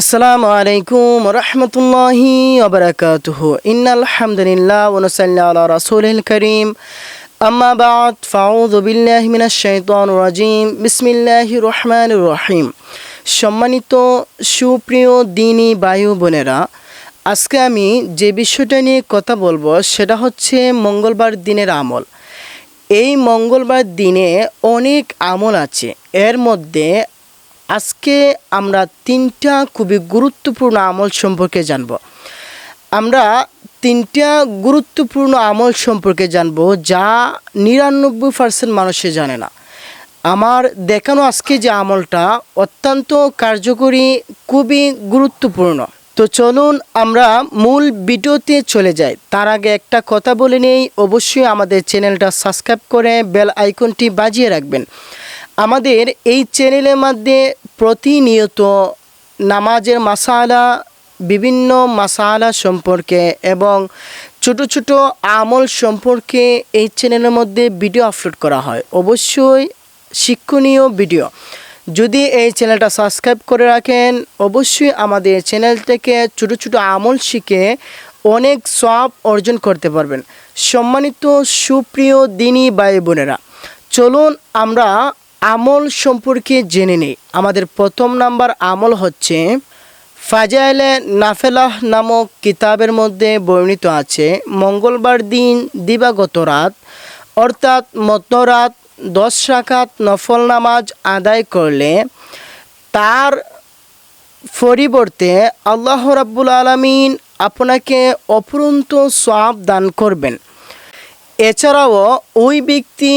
আসসালামু আলাইকুম রহমতুল্লাহি ওবরাকাতুহ ইন্নাল হামদুলিল্লাহ ওনসাল্লি আলা রাসূলিল করিম। আম্মা বাদ, ফাউযু বিল্লাহি মিনাশ শাইতানির রাজিম। বিসমিল্লাহির রহমানির রহিম। সম্মানিত সুপ্রিয় দিনী বায়ু বোনেরা, আজকে আমি যে বিষয়টা নিয়ে কথা বলব সেটা হচ্ছে মঙ্গলবার দিনের আমল। এই মঙ্গলবার দিনে অনেক আমল আছে। এর মধ্যে আজকে আমরা তিনটা খুবই গুরুত্বপূর্ণ আমল সম্পর্কে জানব। আমরা তিনটা গুরুত্বপূর্ণ আমল সম্পর্কে জানব যা নিরানব্বই পার্সেন্ট মানুষে জানে না। আমার দেখানো আজকে যে আমলটা অত্যন্ত কার্যকরী, খুবই গুরুত্বপূর্ণ। তো চলুন আমরা মূল ভিডিওতে চলে যাই। তার আগে একটা কথা বলে নেই, অবশ্যই আমাদের চ্যানেলটা সাবস্ক্রাইব করে বেল আইকনটি বাজিয়ে রাখবেন। আমাদের এই চ্যানেলের মধ্যে প্রতিনিয়ত নামাজের মাসালা, বিভিন্ন মাসালা সম্পর্কে এবং ছোট ছোট আমল সম্পর্কে এই চ্যানেলের মধ্যে ভিডিও আপলোড করা হয়। অবশ্যই শিক্ষণীয় ভিডিও। যদি এই চ্যানেলটা সাবস্ক্রাইব করে রাখেন, অবশ্যই আমাদের চ্যানেল থেকে ছোট ছোট আমল শিখে অনেক সব অর্জন করতে পারবেন। সম্মানিত সুপ্রিয় দিনী ভাই বোনেরা, চলুন আমরা আমল সম্পর্কে জেনে নিই। আমাদের প্রথম নাম্বার আমল হচ্ছে, ফাজাইলে নাফেলাহ নামক কিতাবের মধ্যে বর্ণিত আছে, মঙ্গলবার দিন দিবাগত রাত অর্থাৎ মধ্যরাত দশ রাকাত নফল নামাজ আদায় করলে তার পরিবর্তে আল্লাহ রাব্বুল আলমিন আপনাকে অপরন্ত সব দান করবেন। এছাড়াও ওই ব্যক্তি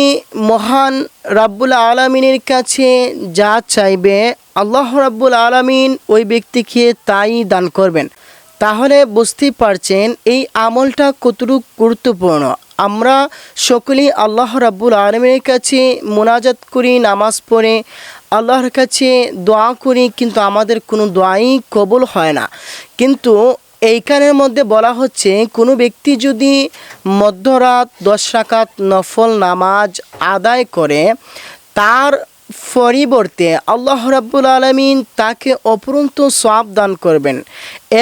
মহান রাব্বুল আলমিনের কাছে যা চাইবে আল্লাহ রাব্বুল আলমিন ওই ব্যক্তিকে তাই দান করবেন। তাহলে বুঝতেই পারছেন এই আমলটা কতটুকু গুরুত্বপূর্ণ। আমরা সকলেই আল্লাহ রাব্বুল আলমের কাছে মোনাজাত করি, নামাজ পড়ে, আল্লাহর কাছে দোয়া করি, কিন্তু আমাদের কোনো দোয়াই কবুল হয় না। কিন্তু এইখানের মধ্যে বলা হচ্ছে, কোনো ব্যক্তি যদি মধ্যরাত দশ রাকাত নফল নামাজ আদায় করে, তার পরিবর্তে আল্লাহ রাব্বুল আলমিন তাকে অপরন্ত সব দান করবেন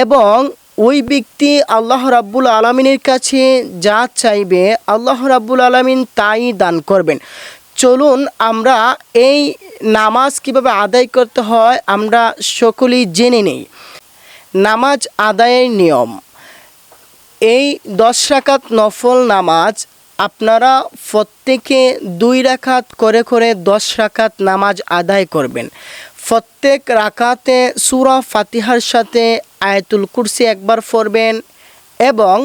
এবং ওই ব্যক্তি আল্লাহ রাব্বুল আলমিনের কাছে যা চাইবে আল্লাহ রাব্বুল আলমিন তাই দান করবেন। চলুন আমরা এই নামাজ কীভাবে আদায় করতে হয় আমরা সকলেই জেনে নেই। নামাজ আদায়ের নিয়ম। এই দশ রাকাত নফল নামাজ আপনারা প্রত্যেকে দুই রাকাত করে করে দশ রাকাত নামাজ আদায় করবেন। প্রত্যেক রাকাতে সুরা ফাতিহার সাথে আয়াতুল কুরসি একবার পড়বেন এবং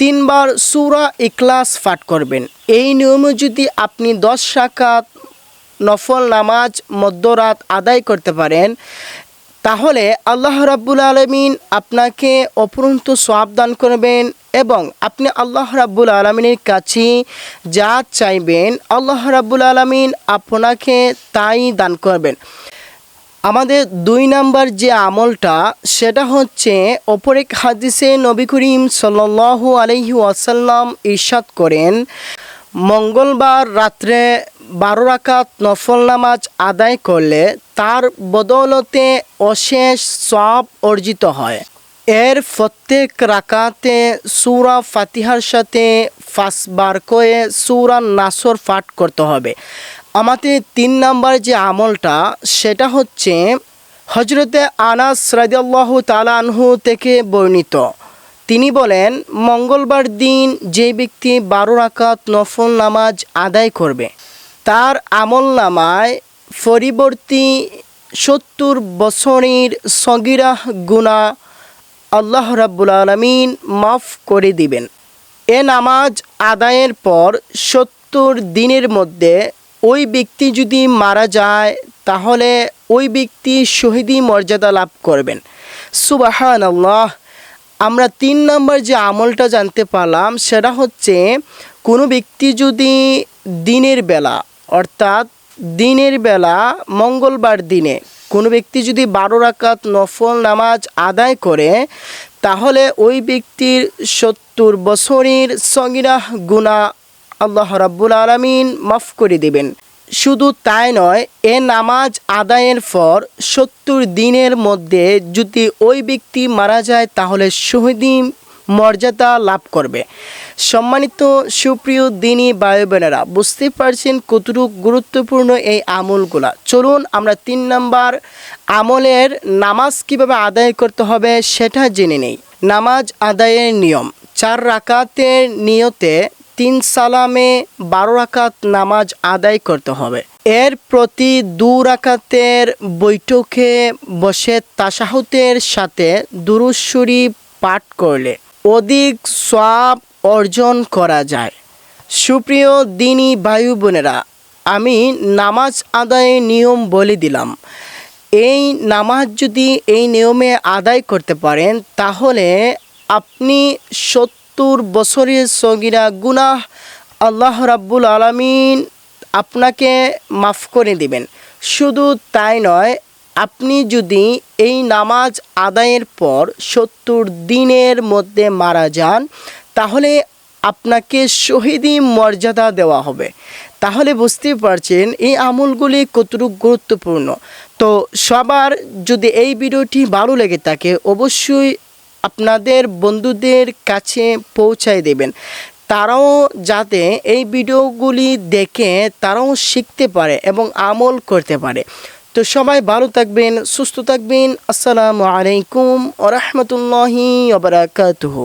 তিনবার সুরা ইকলাস পাঠ করবেন। এই নিয়মে যদি আপনি দশ রাকাত নফল নামাজ মধ্যরাত আদায় করতে পারেন, তাহলে আল্লাহ রাব্বুল আলমিন আপনাকে অপরন্ত সব দান করবেন এবং আপনি আল্লাহ রাব্বুল আলমিনের কাছে যা চাইবেন, আল্লাহ রাব্বুল আলমিন আপনাকে তাই দান করবেন। আমাদের দুই নাম্বার যে আমলটা, সেটা হচ্ছে অপরেক হাদিসে নবী করিম সাল্লাল্লাহু আলহি ওয়াসাল্লাম ইরশাদ করেন, মঙ্গলবার রাত্রে বারো রাকাত নফল নামাজ আদায় করলে তার বদৌলতে অশেষ সব অর্জিত হয়। এর প্রত্যেক রাকাতে সুরা ফাতিহার সাথে ফাঁসবার করে সুরা নাসর পাঠ করতে হবে। আমাদের তিন নাম্বার যে আমলটা, সেটা হচ্ছে হজরতে আনাস রাদিয়াল্লাহু তাআলা আনহু থেকে বর্ণিত। তিনি বলেন, মঙ্গলবার দিন যে ব্যক্তি বারো রাকাত নফল নামাজ আদায় করবে, তার আমল নামায় পরিবর্তী সত্তর বছরের সগিরা গুণা আল্লাহ রাব্বুল আলমিন মাফ করে দিবেন। এ নামাজ আদায়ের পর সত্তর দিনের মধ্যে ওই ব্যক্তি যদি মারা যায়, তাহলে ওই ব্যক্তি শহীদি মর্যাদা লাভ করবেন। সুবাহান আল্লাহ আমরা তিন নম্বর যে আমলটা জানতে পারলাম, সেটা হচ্ছে কোনো ব্যক্তি যদি দিনের বেলা, অর্থাৎ দিনের বেলা মঙ্গলবার দিনে কোনো ব্যক্তি যদি বারো রাকাত নফল নামাজ আদায় করে, তাহলে ওই ব্যক্তির সত্তর বছরের সঙ্গিরা গুণা আল্লাহ রাব্বুল আলমিন মাফ করে দেবেন। শুধু তাই নয়, এ নামাজ আদায়ের পর সত্তর দিনের মধ্যে যদি ওই ব্যক্তি মারা যায়, তাহলে শহীদি মর্যাদা লাভ করবে। সম্মানিত সুপ্রিয় দিনী বায়ু বোনেরা বুঝতে পারছেন কতটুকু গুরুত্বপূর্ণ এই আমলগুলা। চলুন আমরা তিন নাম্বার আমলের নামাজ কীভাবে আদায় করতে হবে সেটা জেনে নেই। নামাজ আদায়ের নিয়ম, চার রাকাতের নিয়তে তিন সালামে বারো রাকাত নামাজ আদায় করতে হবে। এর প্রতি দু রাকাতের বৈঠকে বসে তাসাহুতের সাথে দুরুশ্বরী পাঠ করলে অধিক সব অর্জন করা যায়। সুপ্রিয় দিনী বায়ু বোনেরা আমি নামাজ আদায়ের নিয়ম বলে দিলাম। এই নামাজ যদি এই নিয়মে আদায় করতে পারেন, তাহলে আপনি সত্তর বছরের সগিরা গুনাহ আল্লাহ রাব্বুল আলামিন আপনাকে মাফ করে দিবেন। শুধু তাই নয়, আপনি যদি এই নামাজ আদায়ের পর সত্তর দিনের মধ্যে মারা যান, তাহলে আপনাকে শহীদি মর্যাদা দেওয়া হবে। তাহলে বুঝতে পারছেন এই আমলগুলি কতটুকু গুরুত্বপূর্ণ। তো সবার যদি এই ভিডিওটি ভালো লেগে থাকে, অবশ্যই আপনাদের বন্ধুদের কাছে পৌঁছায় দেবেন। তারাও যাতে এই ভিডিওগুলি দেখে তারাও শিখতে পারে এবং আমল করতে পারে। তো সবাই ভালো থাকবেন, সুস্থ থাকবেন। আসসালামু আলাইকুম ওরহমতুল্লাহি ওবরাকাতুহু